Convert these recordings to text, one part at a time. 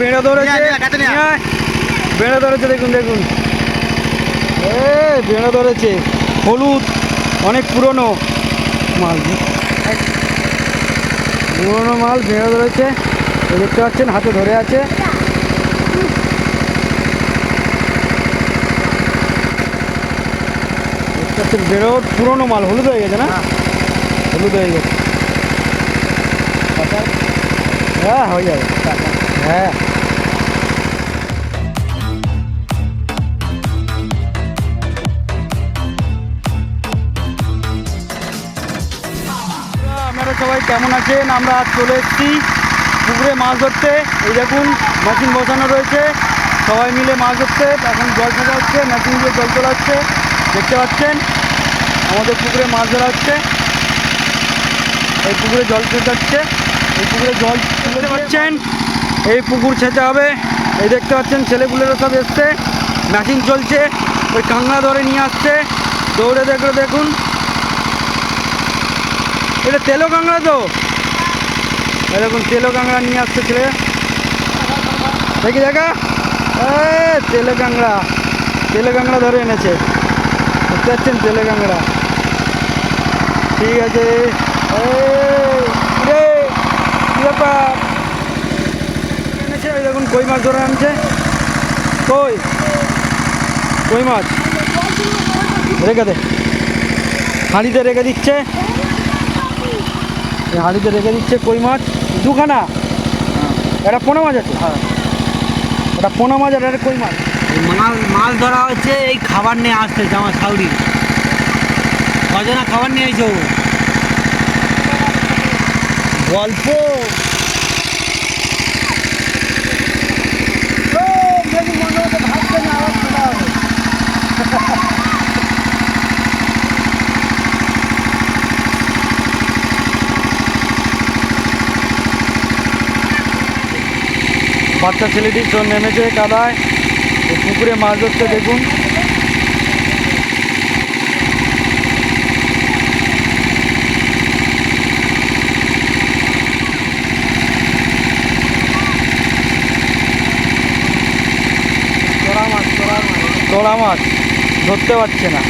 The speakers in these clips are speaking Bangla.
বেড়ে ধরেছে। বেড়ে ধরেছে দেখুন দেখুন। এ বেড়ে ধরেছে। হলুদ অনেক পুরনো মাল। পুরনো মাল বেড়ে ধরেছে। দেখতে পাচ্ছেন হাতে ধরে আছে। পাচ্ছেন বেরো পুরনো মাল। হলুদ হয়ে গেছে না? হলুদ হয়ে গেছে। হ্যাঁ হয়ে যাবে। হ্যাঁ। আপনারা সবাই কেমন আছেন? আমরা আজ চলে এসেছি পুকুরে মাছ ধরতে। এই দেখুন মেশিন বসানো রয়েছে। সবাই মিলে মাছ ধরতে। এখন জল ফেলা হচ্ছে মেশিন দিয়ে জল তোলা হচ্ছে। দেখতে পাচ্ছেন আমাদের পুকুরে মাছ ধরা হচ্ছে। এই পুকুরে জল ছেঁচাচ্ছে এই পুকুরে জল তুলতে পাচ্ছেন এই পুকুর ছেঁচা হবে। এই দেখতে পাচ্ছেন, ছেলেপুলেরা সব এসছে। মেশিন চলছে। ওই কাংলা ধরে নিয়ে আসছে। দৌড়ে দেখলে দেখুন। এটা তেলো কাংড়া তো? দেখুন, তেলো কাংড়া নিয়ে আসছে ছেলে। দেখি দেখা। তেলে কাংড়া তেলে কাংড়া ধরে এনেছে। দেখতে পাচ্ছেন তেলে কাংড়া ঠিক আছে। ব্যাপার? দেখুন কই মাছ ধরে আনছে? কই? কই মাছ? রেখে দে। হাঁড়িতে রেখে দিচ্ছে। হাঁড়িতে রেখে দিচ্ছে কই মাছ? দুখানা। এটা পোনা মাছ আছে? হ্যাঁ। এটা পোনা মাছ আর কই মাছ? মাল মাছ ধরা হচ্ছে এই খাবার নিয়ে আসতেছে আমার সাউরি কজনা খাবার নিয়ে এসো গল্প। বাচ্চা ছেলেটি তো নেমেছে কাদায়। পুকুরে মাছ ধরতে দেখুন। তোরা মাছ ধরতে পারছে না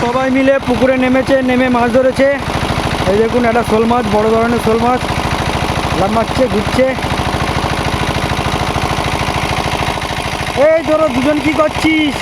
সবাই মিলে পুকুরে নেমেছে, নেমে মাছ ধরেছে। এই দেখুন, একটা শোল মাছ, বড় ধরনের শোল মাছ। লাম্বাচ্ছে ঘুরছে। এই ধরো দুজন কি করছিস?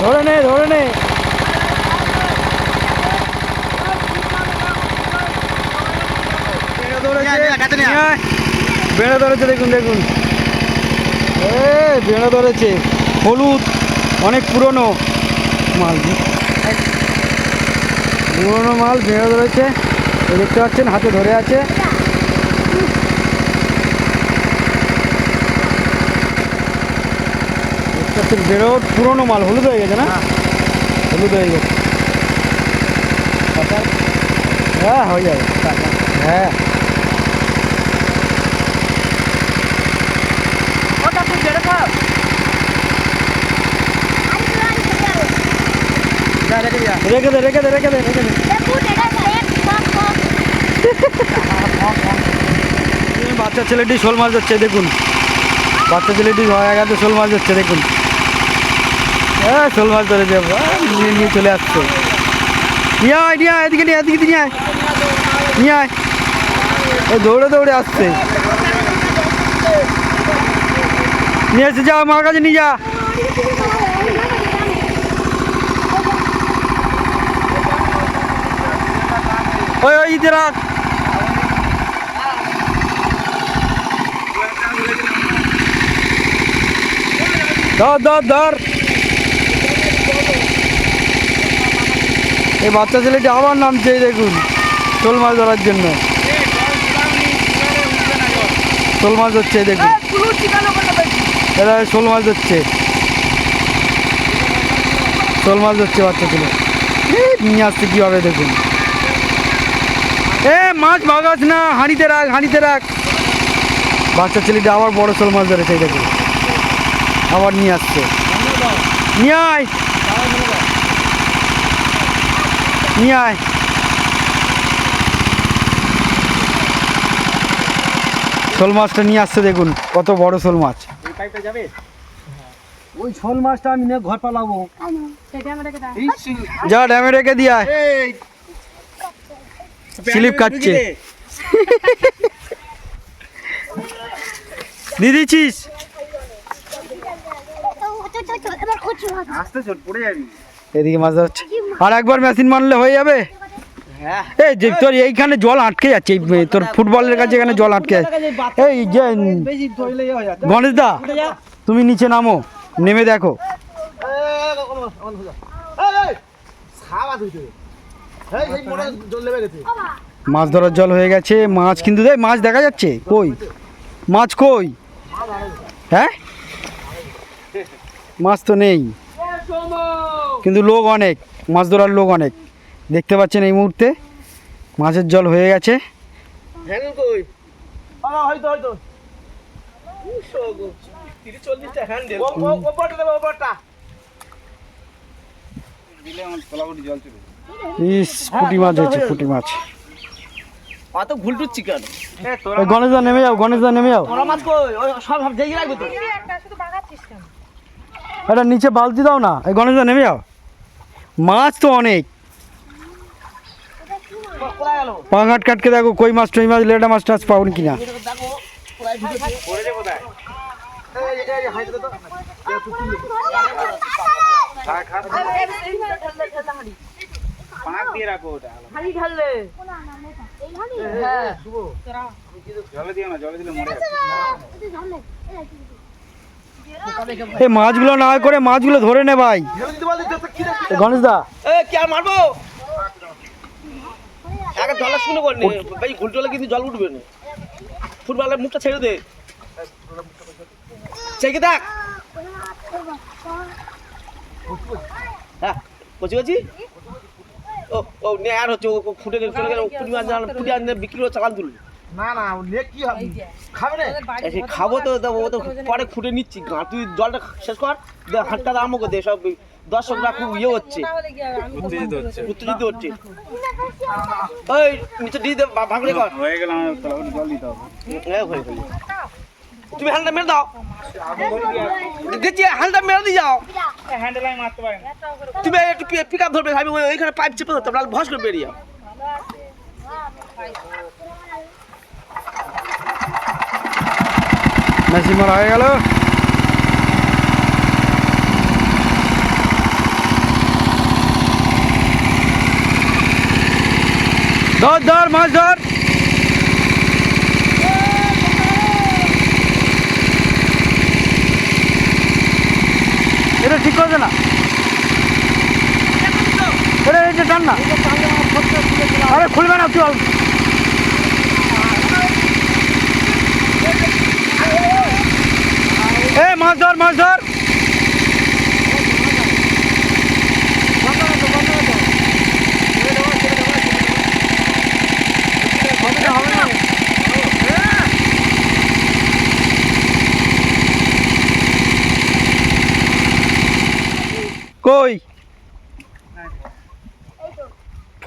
ধরে নে ধরে নে বেড়ে ধরেছে, নিয়ে আয়, কাছে নিয়ে আয়। নিয়ে আয়। বেড়ে ধরেছে দেখুন দেখুন। এ বেড়ে ধরেছে। হলুদ অনেক পুরনো মাল পুরনো মাল বেড়ে ধরেছে। দেখতে পাচ্ছেন হাতে ধরে আছে। পাচ্ছেন পুরনো মাল হলুদ হয়ে গেছে না? হলুদ হয়ে গেছে। হ্যাঁ হয়ে যাবে। হ্যাঁ ওটা তুই বেড়ে খাও যা রেখে দে রেখে দে রেখে দে রেখে দে। বাচ্চা ছেলেটি শোল মাছ ধরছে দেখুন। বাচ্চা ছেলেটি হয়ে গেছে শোল মাছ ধরছে দেখুন। হ্যাঁ শোল মাছ ধরে বাহ, নিয়ে নিয়ে চলে আসছে। নিয়ে আয় নিয়ে আয় এদিকে নিয়ে এদিকে নিয়ে আয়। নিয়ে আয়। ও দৌড়ে দৌড়ে আসছে। নিয়ে এসে যা আমার কাছে নিয়ে যা। ওই ওই রাখ ধর ধর ধর। এই বাচ্চা ছেলেটি আবার নামছে, এই দেখুন, শোল মাছ ধরার জন্য। শোল মাছ ধরছে দেখুন। এরা শোল মাছ ধরছে। শোল মাছ ধরছে বাচ্চা ছেলে। নিয়ে আসতে কীভাবে, দেখুন। এ মাছ ভাগাস না হাঁড়িতে রাখ হাঁড়িতে রাখ। বাচ্চা ছেলেটা আবার বড় শোল মাছ ধরেছে দেখুন আবার নিয়ে আসছে। নিয়ে আয়। নিয়ে আয়। শোল মাছটা নিয়ে আসছে দেখুন কত বড় শোল মাছ। যাবে? ওই শোল মাছটা আমি নিয়ে ঘর পালাবো। যা ড্যামে রেখে দিয়ে আয়। স্লিপ কাটছে দিয়ে দিচ্ছিস আস্তে চল পড়ে যাবি এদিকে মাছ ধরছে আর একবার মেশিন মারলে হয়ে যাবে হ্যাঁ এই যে তোর এইখানে জল আটকে যাচ্ছে এই তোর ফুটবলের কাছে এখানে জল আটকে যাচ্ছে এই যে হয়ে গণেশ দা তুমি নিচে নামো নেমে দেখো মাছ ধরার জল হয়ে গেছে মাছ কিন্তু দেয় মাছ দেখা যাচ্ছে। কই? মাছ কই? হ্যাঁ? মাছ তো নেই। কিন্তু লোক অনেক মাছ ধরার লোক অনেক। দেখতে পাচ্ছেন এই মুহূর্তে মাছের জল হয়ে গেছে। দিলে আমার জল চলে ইস পুঁটি মাছ হয়েছে পুঁটি মাছ অত গণেশদা নেমে যাও গণেশদা নেমে যাও তোরা মাছ কই ওই সব সব দেখে রাখবে তো এটা নিচে বালতি দাও না এই গণেশদা নেমে যাও মাছ তো অনেক পাঙাট কাটকে দেখো কই মাছ টই মাছ লেটা মাছ টাছ পাবেন কিনা দেখো পাঁক দিয়ে রাখো ওটা। হ্যাঁ। জলে দিও না জলে দিলে মরে এই মাছগুলো না করে মাছগুলো ধরে নে ভাই। এই গণেশদা এ কি আর মারবো? আগে জলে শুনে কর নে। ভাই ঘুল টলে কিন্তু জল উঠবে না। ফুটবলের মুখটা ছেড়ে দে। চেকে দেখ। হ্যাঁ কচি কচি? ও ও নে আর হচ্ছে ও ফুটে গেলে চলে গেলে পুটি মাছ পুটি আনলে বিক্রি করে চালান তুলবে না না লে কি হবে খাবে না খাব তো তো ও তো পরে খুঁটে নিচ্ছি গা তুই জলটা শেষ কর হাঁটটা আরম্ভ করে দে সব দর্শকরা খুব ইয়ে হচ্ছে উত্তেজিত হচ্ছে ওই নিচে দিয়ে দে ভা- কর হয়ে গেল জল দিতে হবে হ্যাঁ হয়ে গেল তুমি হ্যান্ডটা মেরে দাও দিচ্ছি হ্যান্ডটা মেরে দিয়ে যাও হ্যান্ডেল আমি মারতে পারি না তুমি একটু পিক আপ ধরবে আমি ওই- ওইখানে পাইপ চেপে ধরতে নাহলে ভস করে বেরিয়ে যাও মেশিন মারা হয়ে গেল ধর ধর মাছ ধর এটা ঠিক করবে না। এটা এটা টান না। আরে, খুলবে না তুই এ, মাছ ধর মাছ ধর কই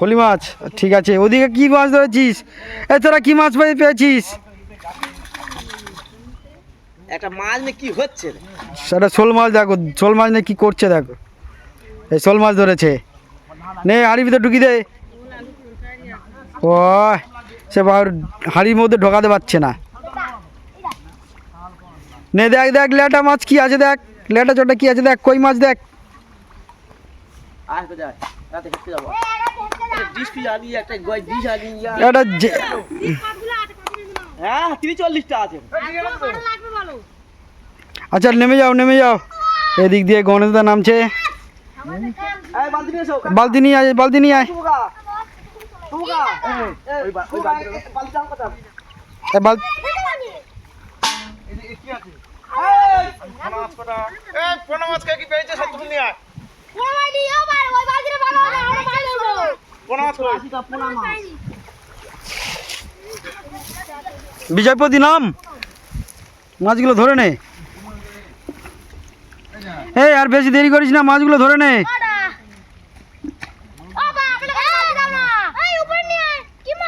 ফলি মাছ? ঠিক আছে ওদিকে কি মাছ ধরেছিস? এ তোরা কি মাছ পেয়ে- পেয়েছিস? একটা মাছ নিয়ে কি হচ্ছে? সেটা শোল মাছ দেখো শোল মাছ নিয়ে কী করছে দেখো। এই শোল মাছ ধরেছে। নে ভিতরে ঢুকি দে। ও সে হাঁড়ির মধ্যে ঢোকাতে পারছে না। নে দেখ দেখ লেটা মাছ কি আছে দেখ। লেটা চোটা কি আছে দেখ কই মাছ দেখ। আয় কোথায় রাতে খেতে যাব। একটা ডিশ পিস আনি একটা গয় ডিশ আনি এটা যে- হ্যাঁ তিরিশ চল্লিশটা আছে আচ্ছা নেমে যাও নেমে যাও এদিক দিয়ে গণেশদা নামছে এই বালতি নিয়ে এসো বালতি নিয়ে আয় বালতি নিয়ে আয় টুকা টুকা ওই বা- ওই বালতি বালতি দাম কত এ বাল এই পোনা মাছ কে কি পেয়েছে সব তুমি নিয়ে আয় বিজয়পতি নাম। মাছগুলো ধরে নে। এই আর বেশি দেরি করিস না মাছগুলো ধরে নে।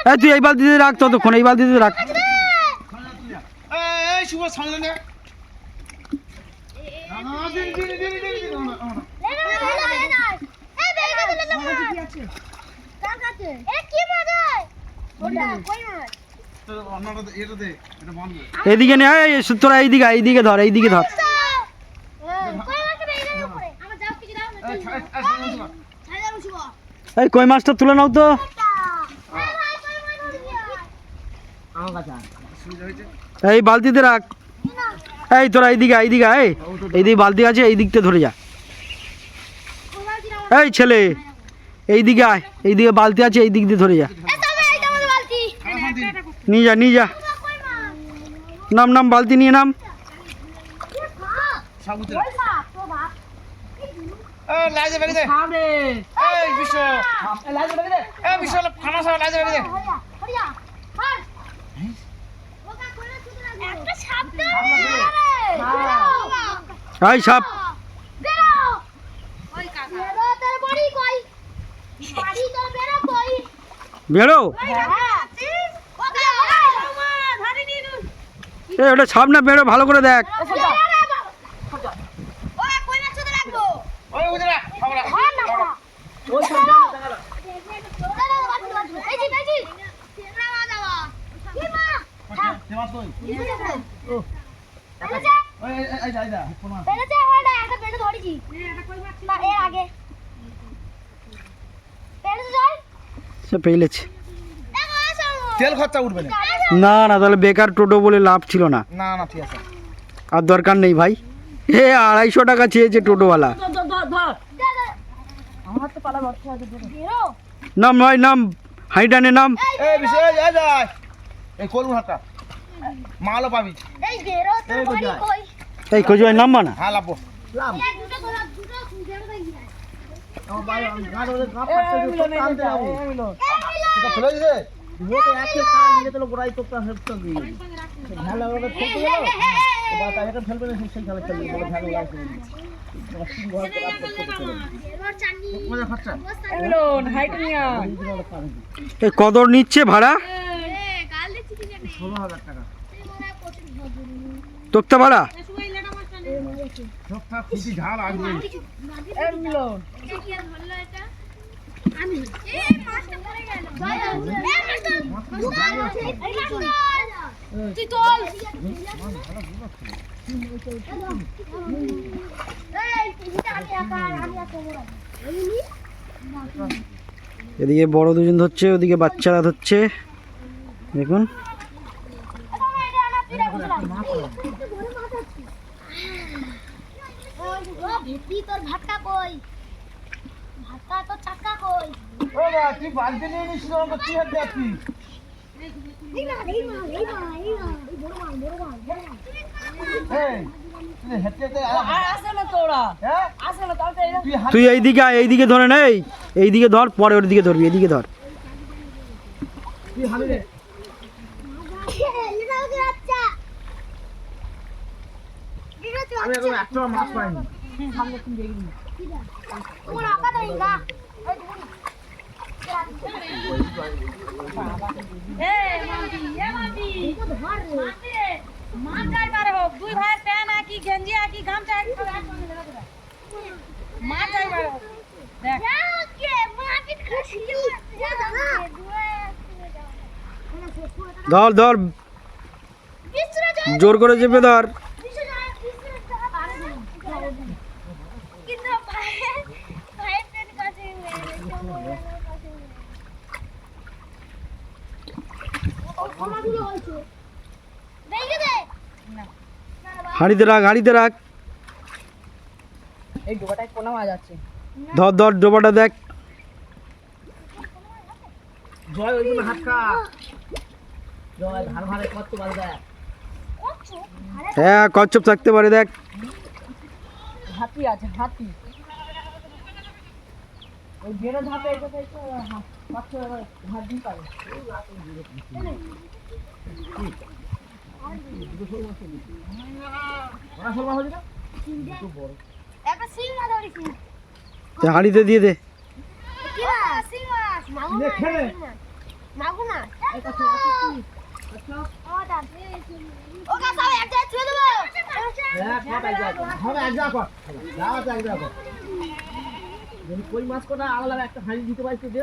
এই তুই এই বালতিতে রাখ ততক্ষণ এই বালতিতে রাখ। শুভ সামনে নে তো অন্যটা দে- এটা দে এটা বন্ধ এইদিকে নে এই এই, তোরা এইদিকে এইদিকে ধর এইদিকে ধর। এই, এই, এই কই মাছটা তুলে নাও তো। এই বালতিতে রাখ। এই তোরা এইদিকে এইদিকে আয়। এইদিকে বালতি আছে এই দিকতে ধরে যা। এই ছেলে। এইদিকে আয় এইদিকে বালতি আছে এই দিক দিয়ে ধরে যা। নিয়ে যা নিয়ে যা। নাম নাম বালতি নিয়ে নাম। সাবুতে এই লাইজে বেরিয়ে দে এই বিশ্ব এই বিশ্ব ফানা সব লাইজে বেরিয়ে দে একটা সাপ দে এই সাপ বেরো ওই কাকা বেরো তোর বাড়ি কই বাড়ি তোর বেরো কই বেরো। হ্যাঁ। এই ওটা ছাপ না বেরো ভালো করে দেখ ওকে কই না চুদে রাখব ওই উজরা খাবলা হ্যাঁ না ওই সব জানো, দেখালা। এই জি এই জি তেরা মা দাও কি মা হ্যাঁ সে মাছ কই বেরেছে ওই এই এই এই যা পোনা মাছ বেরেছে ওটা একটা বেরে ধরেছি না এর আগে বেরেছে যাই সে পেলেছে তেল খরচা উঠবে না? না না তাহলে বেকার টোটো বলে লাভ ছিল না। না না ঠিক আছে। আর দরকার নেই ভাই। এ আড়াইশো টাকা চেয়েছে টোটোওয়ালা। নাম ভাই নাম। হাইটানে নাম। মালও পাবি। এই? কই? ভাই নামবা না হ্যাঁ লাভো লাম। এই দুটো ধরা দুটো বেরো কই গিয়া কত নিচ্ছে ভাড়া? ষোলো হাজার টাকা। তোক্তা ভাড়া? সবটা খুশি ঝাল আসবে। এম মিলন। এটা কি আর ধরলো এটা? আমি। এই মাছটা পড়ে গেল। এই মাছটা তুই তোল। এই এটা আমি একা আমি একা বড় এদিকে বড় দুজন ধরছে ওদিকে বাচ্চারা ধরছে। দেখুন। তোর ভাতটা কই? চাকা কই? ও বা তুই বালতি নিয়ে নিস না আমাকে তুই হাত দেখবি এই না এই না এই না এই না এই বড় মাছ বড় মাছ এই তুই হ্যাঁ? এইদিকে আয় এইদিকে ধরে নেই এই এইদিকে ধর পরে ওর দিকে ধরবি এইদিকে ধর। আমি এখন একটা মাছ পাইনি। না এই এ মাটি এ মাটি মাটি রে মাছ যাইবার হোক দুই ভাইয়ের প্যান আকি গেঞ্জি আকি গামছা আকি মাছ যাইবার হোক দেখ ধর ধর। জোর করে চেপে ধর কিন্তু ভাইয়ের ভাইয়ের পেট কাছে দেখে দে হাঁড়িতে রাখ হাঁড়িতে রাখ। এই ডোবাটায় কোনা মাছ আছে। ধর ধর ডোবাটা দেখ। জয় হাত খা। জয় ধার ভারে কত হ্যাঁ কচ্ছপ থাকতে পারে দেখ। হাতি আছে হাতি। ওই বেড়ে ধাপে থেকে কত হাত দিন পারে হাঁড়িতে দিয়ে কই মাছ কোটা? আলাদা একটা হাঁড়ি দিতে দে।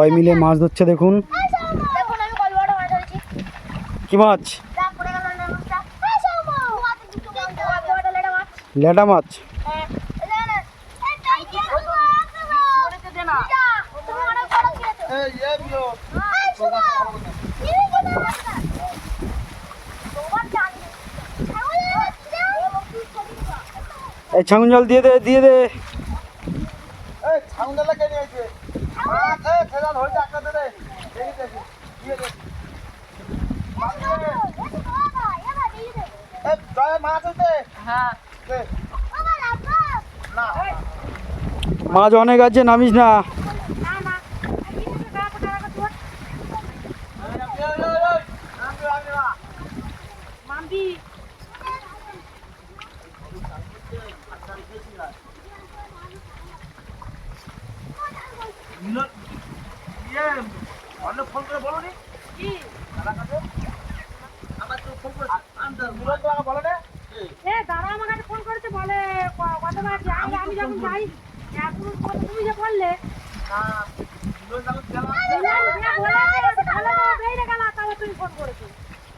এ মিলে মাছ ধরছে, দেখুন। কি মাছ? তোমার মাছ। এই ছাগুন জল দিয়ে দে দিয়ে দে এই ছাউন্ডালা কে নিয়েছে মাছ এই ছেড়া ধরে একটা দে রে এই দেখি দিয়ে দে এই জয় মাছ আছে হ্যাঁ দে না মাছ অনেক আছে নামিস না।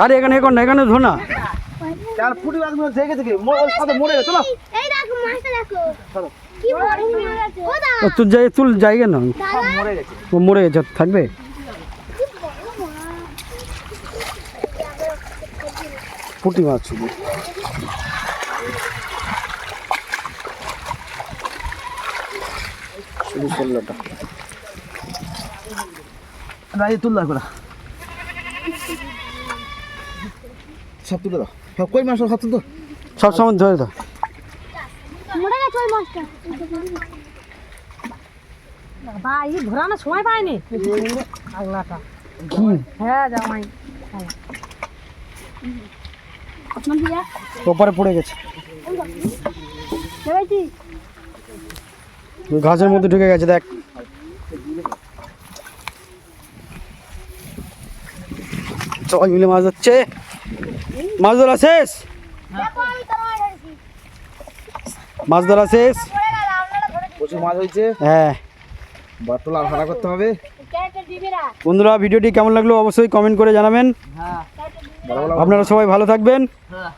আরে এখানে এখন না এখানে ধো না। চার ফুটি গুলো দেখে দেখে ওর সাথে মরে গেছে চলো। এই দেখো মাছটা দেখো। চলো। কি বড় গেছে। ও দাদা। তুই যাই তুল জায়গা না সব মরে গেছে। ও মরে গেছে থাকবে? পুঁটি মাছ শুধু শুধু ষোলোটা রাজি তুললা করে। সব তুলে দাও। সব কই মাছ সব তুলে দাও সব সময় ধরে দাও। মরে গেছে ওই মাছটা ঘোরানোর সময় পায়নি। আগলাটা। হ্যাঁ জামাই। ওপারে পড়ে গেছে। ঘাসের মধ্যে ঢুকে গেছে দেখ। সবাই মিলে মাছ ধরছে। মাছ ধরা শেষ? মাছ ধরা শেষ? আপনারা প্রচুর মাছ হয়েছে। হ্যাঁ। বাতলা ভাড়া করতে হবে। বন্ধুরা ভিডিওটি কেমন লাগল অবশ্যই কমেন্ট করে জানাবেন। বড় আপনারা সবাই ভালো থাকবেন। হ্যাঁ।